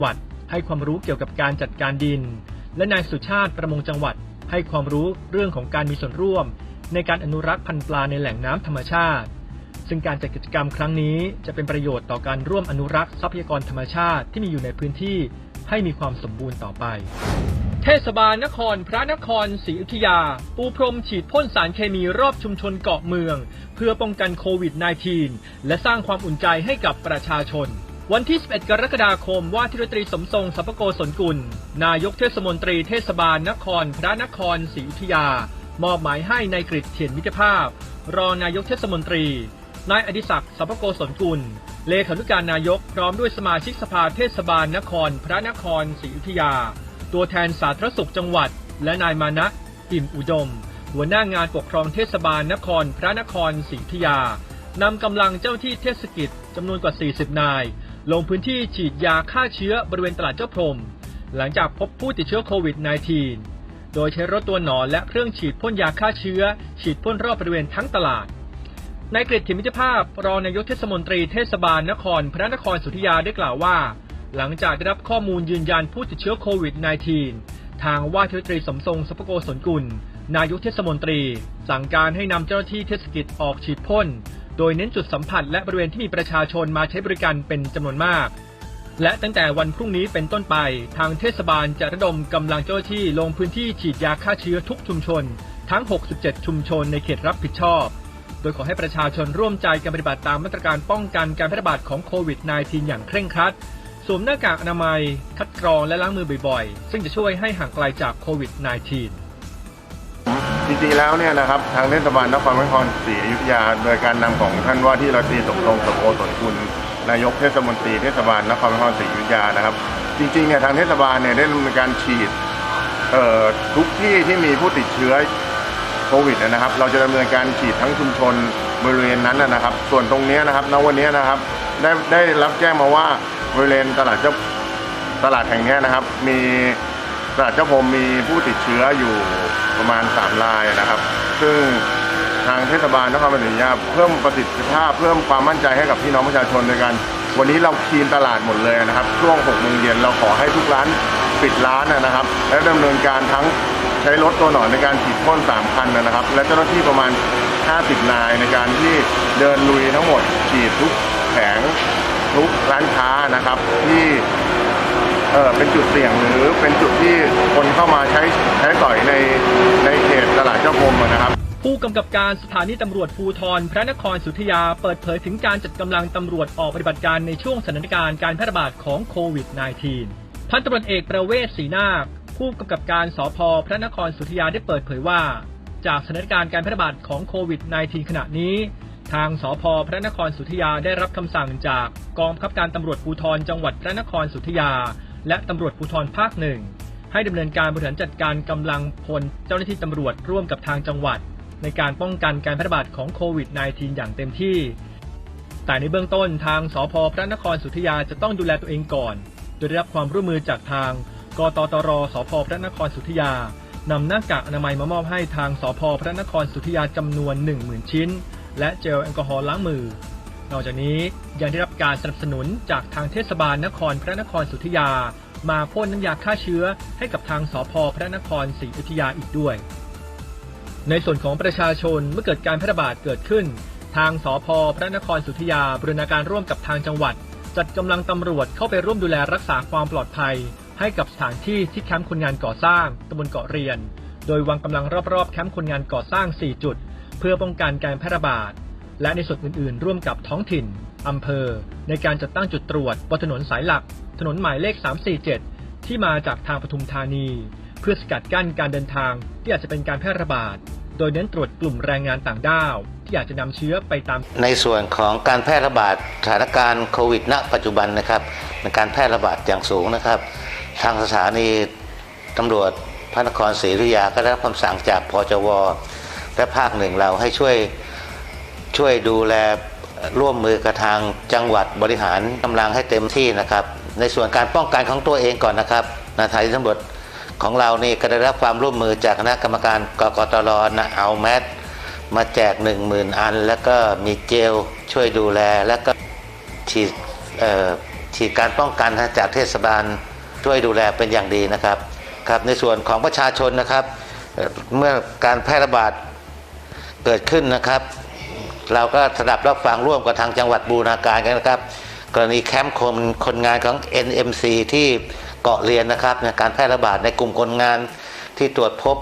จังหวัดให้ความรู้เกี่ยวกับการจัดการดิน และนายสุชาติประมงจังหวัด ให้ความรู้เรื่องของการมีส่วนร่วม ในการอนุรักษ์พันธุ์ปลาในแหล่งน้ำธรรมชาติ ซึ่งการจัดกิจกรรมครั้งนี้จะเป็นประโยชน์ต่อการร่วมอนุรักษ์ทรัพยากรธรรมชาติที่มีอยู่ในพื้นที่ให้มีความสมบูรณ์ต่อไป เทศบาลนครพระนครศรีอยุธยา ปูพรมฉีดพ่นสารเคมีรอบชุมชนเกาะเมือง เพื่อป้องกันโควิด -19 และสร้างความอุ่นใจให้กับประชาชน วันที่ 11 กรกฎาคม ว่าที่ร้อยตรีสมทรงสัพโกศลกุล นายกเทศมนตรีเทศบาลนคร พระนครศรีอยุธยา มอบหมายให้ในายกฤษเทียนมิตรภาพ รองนายกเทศมนตรี นายอดิศักดิ์สัพโกศลกุล เลขานุการนายกพร้อมด้วยสมาชิกสภาเทศบาลนคร พระนครศรีอยุธยา ตัวแทนสาธารณสุขจังหวัด และนายมานะอิ่มอุดม หัวหน้างานปกครองเทศบาลนคร พระนครศรีอยุธยานำกำลังเจ้าที่เทศกิจจำนวนกว่า 40 นาย ลงพื้นที่ฉีดยาฆ่าเชื้อบริเวณตลาดเจ้าพรม หลังจากพบผู้ติดเชื้อโควิด -19 โดยใช้รถตัวหนอนและเครื่องฉีดพ่นยาฆ่าเชื้อ ฉีดพ่นรอบบริเวณทั้งตลาดนายกฤษถิมิตภาพ รองนายกเทศมนตรีเทศบาลนครพระนครสุธยาได้กล่าวว่า หลังจากได้รับข้อมูลยืนยันผู้ติดเชื้อโควิด -19 ทางว่าที่ร้อยตรีสมทรงสัพพโกศลกุล นายกเทศมนตรี สั่งการให้นำเจ้าหน้าที่เทศกิจออกฉีดพ่น โดยเน้นจุดสัมผัสและบริเวณที่มีประชาชนมาใช้บริการเป็นจำนวนมาก และตั้งแต่วันพรุ่งนี้เป็นต้นไป ทางเทศบาลจะระดมกำลังเจ้าหน้าที่ลงพื้นที่ฉีดยาฆ่าเชื้อทุกชุมชน ทั้ง 67 ชุมชนในเขตรับผิดชอบ โดยขอให้ประชาชนร่วมใจกันปฏิบัติตามมาตรการป้องกันการแพร่ระบาดของโควิด -19 อย่างเคร่งครัดสวมหน้ากากอนามัย คัดกรองและล้างมือบ่อยๆ ซึ่งจะช่วยให้ห่างไกลจากโควิด -19 จริงๆแล้วเนี่ยนะครับทางเทศบาลนครพระนครศรีอยุธยา โดยการนำของท่านว่าที่ร้อยตรีสมทรงสมโอสนคุณนายกเทศมนตรีเทศบาลนครพระนครศรีอยุธยานะครับ จริงๆเนี่ยทางเทศบาลเนี่ยได้ดำเนินการฉีดทุกที่ที่มีผู้ติดเชื้อโควิดนะครับ เราจะดำเนินการฉีดทั้งชุมชนบริเวณนั้นนะครับ ส่วนตรงนี้นะครับณวันนี้นะครับได้ได้รับแจ้งมาว่าบริเวณตลาดเจ้าตลาดแห่งนี้นะครับ มี ตลาดเจ้าพรมมีผู้ติดเชื้ออยู่ประมาณ 3 รายนะครับ ซึ่งทางเทศบาลนครปฐมยาเพิ่มประสิทธิภาพเพิ่มความมั่นใจให้กับพี่น้องประชาชนในการวันนี้เราคีนตลาดหมดเลยนะครับ ช่วง6โมงเย็นเราขอให้ทุกร้านปิดร้านนะครับ และดำเนินการทั้งใช้รถตัวหนอนในการฉีดพ่น3คันนะครับ และเจ้าหน้าที่ประมาณ 50 นายในการที่เดินลุยทั้งหมดฉีดทุกแผงทุกร้านค้านะครับที่ เออเป็นจุดเสี่ยงหรือเป็นจุดที่คนเข้ามาใช้ใช้สอยในในเขตตลาดเจ้าพรมนะครับผู้กำกับการสถานีตำรวจภูธรพระนครสุธยาเปิดเผยถึงการจัดกำลังตำรวจออกปฏิบัติการในช่วงสถานการณ์การแพร่ระบาดของโควิด -19 พันตำรวจเอกประเวศศรีนาค ผู้กำกับการสพพระนครสุธยาได้เปิดเผยว่า จากสถานการณ์การแพร่ระบาดของโควิด -19 ขณะนี้ ทางสพพระนครสุธยาได้รับคำสั่งจากกองบังคับการตำรวจภูธรจังหวัดพระนครสุธยา และตำรวจภูธรภาคหนึ่งให้ดำเนินการบริหารจัดการกำลังพลเจ้าหน้าที่ตำรวจร่วมกับทางจังหวัด ในการป้องกันการแพร่ระบาดของโควิด -19 อย่างเต็มที่ แต่ในเบื้องต้นทางสพพระนครสุธยาจะต้องดูแลตัวเองก่อน โดยได้รับความร่วมมือจากทาง กตตรสพพระนครสุธยานำหน้ากากอนามัยมามอบให้ทางสพพระนครสุธยาจำนวน 10,000 ชิ้น และเจลแอลกอฮอล์ล้างมือ นอกจากนี้ยังได้รับการสนับสนุนจากทางเทศบาลนครพระนครสุธยา มาพ่นน้ำยาฆ่าเชื้อให้กับทางสพพระนครศรีอยุธยาอีกด้วย ในส่วนของประชาชนเมื่อเกิดการแพร่ระบาดเกิดขึ้น ทางสพพระนครสุธยาบริณาการร่วมกับทางจังหวัด จัดกำลังตำรวจเข้าไปร่วมดูแลรักษาความปลอดภัย ให้กับสถานที่ที่แคมป์คนงานก่อสร้างตำบลเกาะเรียน โดยวางกำลังรอบๆแคมป์คนงานก่อสร้าง 4 จุด เพื่อป้องกันการแพร่ระบาด และในส่วนอื่นๆ ร่วมกับท้องถิ่นอำเภอ ในการจัดตั้งจุดตรวจบนถนนสายหลัก ถนนหมายเลข 347 ที่มาจากทางปทุมธานี เพื่อสกัดกั้นการเดินทางที่อาจจะเป็นการแพร่ระบาด โดยเน้นตรวจกลุ่มแรงงานต่างด้าว ที่อาจจะนำเชื้อไปตาม ในส่วนของการแพร่ระบาดสถานการณ์โควิดณ ปัจจุบันนะครับเป็นการแพร่ระบาดอย่างสูงนะครับ ทางสถานีตำรวจพระนครศรีอยุธยาก็ได้รับคำสั่งจากพจว และภาคหนึ่งเราให้ช่วย ช่วยดูแลร่วมมือกับทางจังหวัดบริหารกำลังให้เต็มที่นะครับ ในส่วนการป้องกันของตัวเองก่อนนะครับนาทายตำรวจของเรานี่ก็ได้รับความร่วมมือจากคณะกรรมการกกตรนะเอาแมสมาแจก 1 0,000 อัน แล้วก็มีเจลช่วยดูแล แล้วก็ฉีดฉีดการป้องกันจากเทศบาลช่วยดูแลเป็นอย่างดีนะครับครับในส่วนของประชาชนนะครับ เมื่อการแพร่ระบาดเกิดขึ้นนะครับ เราก็สดับรับฟังร่วมกับทางจังหวัดบูรณาการกันนะครับ กรณีแคมป์คนคนงานของ NMC ที่เกาะเรียนนะครับในการแพร่ระบาดในกลุ่มคนงานที่ตรวจพบ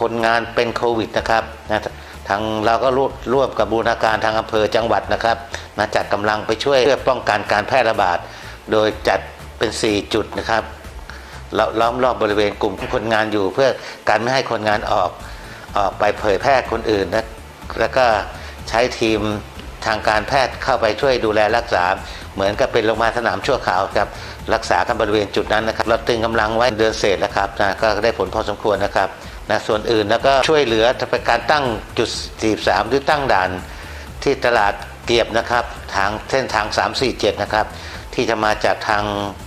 คนงานเป็นโควิดนะครับนะทางเราก็ร่วมร่วมกับบูรณาการทางอำเภอจังหวัดนะครับนะจัดกำลังไปช่วยเพื่อป้องกันการแพร่ระบาด โดยจัดเป็น 4 จุดนะครับล้ล้อมรอบบริเวณกลุ่มคนงานอยู่ เพื่อการไม่ให้คนงานออกออกไปเผยแพร่คนอื่นนะแล้วก็ ใช้ทีมทางการแพทย์เข้าไปช่วยดูแลรักษา เหมือนกับเป็นโรงพยาบาลสนามชั่วคราวครับรักษากันบริเวณจุดนั้นนะครับเราตึงกำลังไว้เดือนเศษแล้วครับนะก็ได้ผลพอสมควรนะครับนะส่วนอื่นแล้วก็ช่วยเหลือจะเป็นการตั้งจุด 43 หรือตั้งด่าน ที่ตลาดเกียบนะครับทางเส้นทาง 347 นะครับ ที่จะมาจากทาง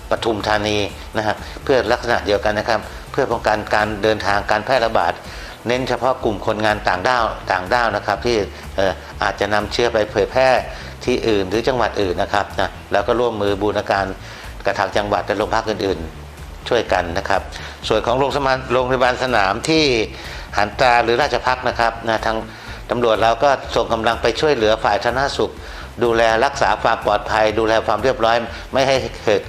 ปทุมธานีนะครับเพื่อลักษณะเดียวกันนะครับ เพื่อป้องกันการเดินทางการแพร่ระบาด เน้นเฉพาะกลุ่มคนงานต่างด้าวต่างด้าวนะครับ ที่อออาจจะนำเชื้อไปเผยแพร่ที่อื่นหรือจังหวัดอื่นนะครับนะแล้วก็ร่วมมือบูรณาการกับทางจังหวัดและโรงพักอื่นๆ ช่วยกันนะครับ ส่วนของโรงสมาโรงพยาบาลสนามที่หันตราหรือราชพักนะครับนะทางตำรวจเราก็ส่งกำลังไปช่วยเหลือฝ่ายสาธารณสุข ดูแลรักษาความปลอดภัย ดูแลความเรียบร้อย ไม่ให้เกิด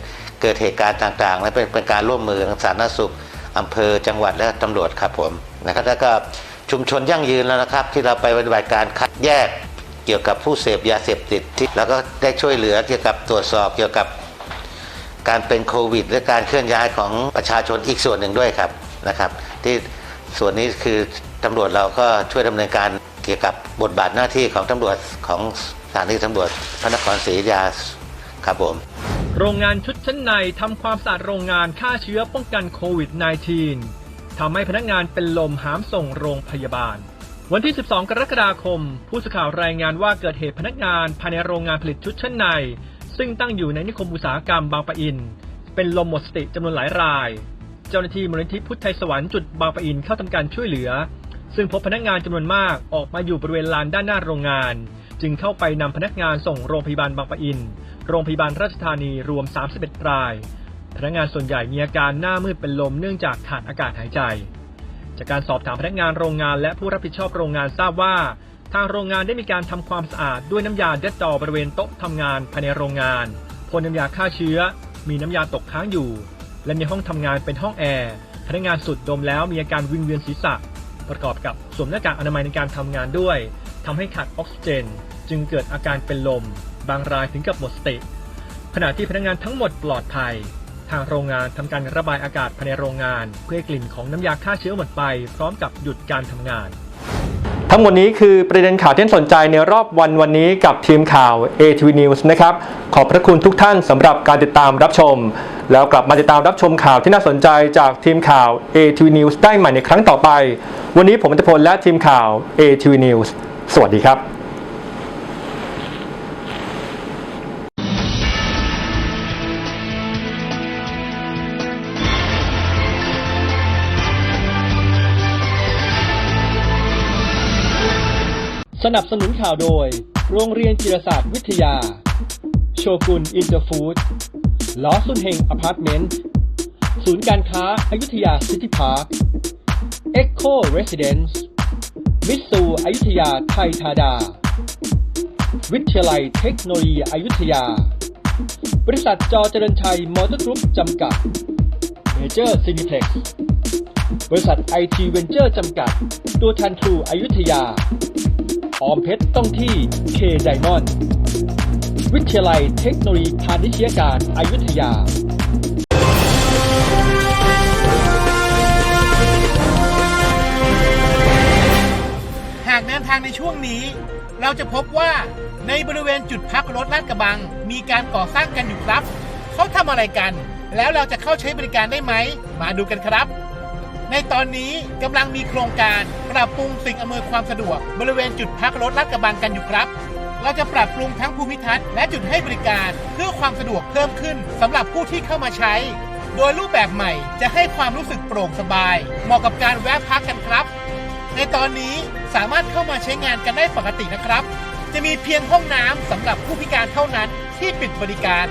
เกิดเหตุการณ์ต่างๆและเป็นเป็นการร่วมมือของสาธารณสุข อำเภอจังหวัดและตำรวจครับผมนะครับแล้วก็ชุมชนยั่งยืนแล้วนะครับ ที่เราไปปฏิบัติการคัดแยกเกี่ยวกับผู้เสพยาเสพติดที่แล้วก็ได้ช่วยเหลือเกี่ยวกับตรวจสอบเกี่ยวกับการเป็นโควิด และการเคลื่อนย้ายของประชาชนอีกส่วนหนึ่งด้วยครับนะครับ ที่ส่วนนี้คือตำรวจเราก็ช่วยดำเนินการเกี่ยวกับบทบาทหน้าที่ของตำรวจของสถานีตำรวจพระนครศรีอยุธยาครับผม โรงงานชุดชั้นในทำความสะอาดโรงงานฆ่าเชื้อป้องกันโควิด -19 ทำให้พนักงานเป็นลมหามส่งโรงพยาบาล วันที่ 12 กรกฎาคม ผู้สื่อข่าวรายงานว่าเกิดเหตุพนักงานภายในโรงงานผลิตชุดชั้นใน ซึ่งตั้งอยู่ในนิคมอุตสาหกรรมบางปะอิน เป็นลมหมดสติจำนวนหลายราย เจ้าหน้าที่มูลนิธิพุทธไทยสวรรค์จุดบางปะอินเข้าทำการช่วยเหลือ ซึ่งพบพนักงานจำนวนมากออกมาอยู่บริเวณลานด้านหน้าโรงงาน จึงเข้าไปนำพนักงานส่งโรงพยาบาลบางปะอิน โรงพยาบาลราชธานีรวม 31 ราย พนักงานส่วนใหญ่มีอาการหน้ามืดเป็นลมเนื่องจากขาดอากาศหายใจ จากการสอบถามพนักงานโรงงานและผู้รับผิดชอบโรงงานทราบว่า ทางโรงงานได้มีการทำความสะอาดด้วยน้ำยาเด็ดดอบริเวณโต๊ะทำงานภายในโรงงานพ่นน้ำยาฆ่าเชื้อ มีน้ำยาตกค้างอยู่ และในห้องทำงานเป็นห้องแอร์พนักงานสุดดมแล้วมีอาการวิงเวียนศีรษะ ประกอบกับสวมหน้ากากอนามัยในการทำงานด้วยทำให้ขาดออกซิเจน จึงเกิดอาการเป็นลม บางรายถึงกับหมดสติ ขณะที่พนักงานทั้งหมดปลอดภัย ทางโรงงานทำการระบายอากาศภายในโรงงาน เพื่อให้กลิ่นของน้ำยาฆ่าเชื้อหมดไป พร้อมกับหยุดการทำงานทั้งหมดนี้คือประเด็นข่าวที่น่าสนใจในรอบวันวันนี้กับทีมข่าว ATV News นะครับ ขอบพระคุณทุกท่านสำหรับการติดตามรับชม แล้วกลับมาติดตามรับชมข่าวที่น่าสนใจจากทีมข่าว ATV News ได้ใหม่ในครั้งต่อไป วันนี้ผมอัตพลและทีมข่าว ATV News สวัสดีครับ สนับสนุนข่าวโดย โรงเรียนจิรศาสตร์วิทยา โชกุนอินเตอร์ฟู้ดลอสุนเฮงอพาร์ตเมนต์ ศูนย์การค้าอายุทยาซิตี้พาร์ค เอ็กโคเรสซิเดนซ์มิตซูอายุทยาไทยธาดา วิทยาลัยเทคโนโลยีอยุธยา บริษัทจอเจริญชัยมอเตอร์กรุ๊ปจำกัดเมเจอร์ซินิเพ็กซ์บริษัทไอทีเวนเจอร์จำกัด ตัวแทนทรูอยุธยา ออมเพชรต้องที่เคไดมอนด์วิทยาลัยเทคโนโลยีพาณิชยการอายุทยาหากเดินทางในช่วงนี้ เราจะพบว่าในบริเวณจุดพักรถลาดกระบัง มีการก่อสร้างกันอยู่ครับ เขาทำอะไรกัน แล้วเราจะเข้าใช้บริการได้ไหม มาดูกันครับ ในตอนนี้กำลังมีโครงการปรับปรุงสิ่งอำนวยความสะดวก บริเวณจุดพักรถลาดกระบังกันอยู่ครับ เราจะปรับปรุงทั้งภูมิทัศน์และจุดให้บริการเพื่อความสะดวกเพิ่มขึ้นสำหรับผู้ที่เข้ามาใช้ โดยรูปแบบใหม่จะให้ความรู้สึกโปร่งสบาย เหมาะกับการแวะพักกันครับ ในตอนนี้สามารถเข้ามาใช้งานกันได้ปกตินะครับ จะมีเพียงห้องน้ำสำหรับผู้พิการเท่านั้นที่ปิดบริการ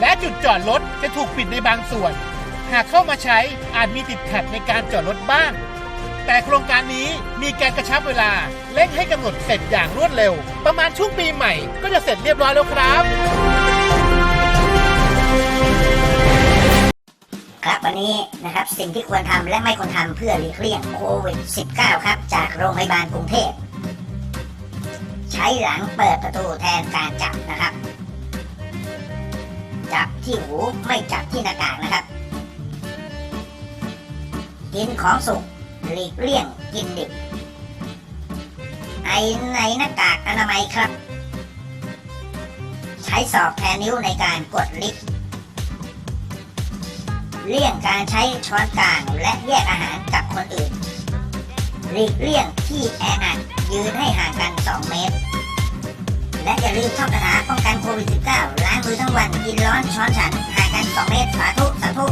และจุดจอดรถจะถูกปิดในบางส่วน หากเข้ามาใช้อาจมีติดขัดในการจอดรถบ้าง แต่โครงการนี้มีการกระชับเวลาเร่งให้กำหนดเสร็จอย่างรวดเร็ว ประมาณช่วงปีใหม่ก็จะเสร็จเรียบร้อยแล้วครับครับวันนี้นะครับสิ่งที่ควรทำและไม่ควรทำเพื่อหลีกเลี่ยงโควิด -19 ครับ จากโรงพยาบาลกรุงเทพ ใช้หลังเปิดประตูแทนการจับนะครับ จับที่หูไม่จับที่หน้ากากนะครับ กินของสุกหลีกเลี่ยงกินดิบ ไอในหน้ากากอนามัยครับ ใช้ศอกแทนนิ้วในการกดลิฟต์เลี่ยงการใช้ช้อนกลางและแยกอาหารกับคนอื่น หลีกเลี่ยงที่แออัดยืนให้ห่างกัน 2 เมตร และอย่าลืมท่องคาถาป้องกันโควิด -19 ล้างมือทั้งวันกินร้อนช้อนฉันห่างกัน 2 เมตรสาธุสาธุ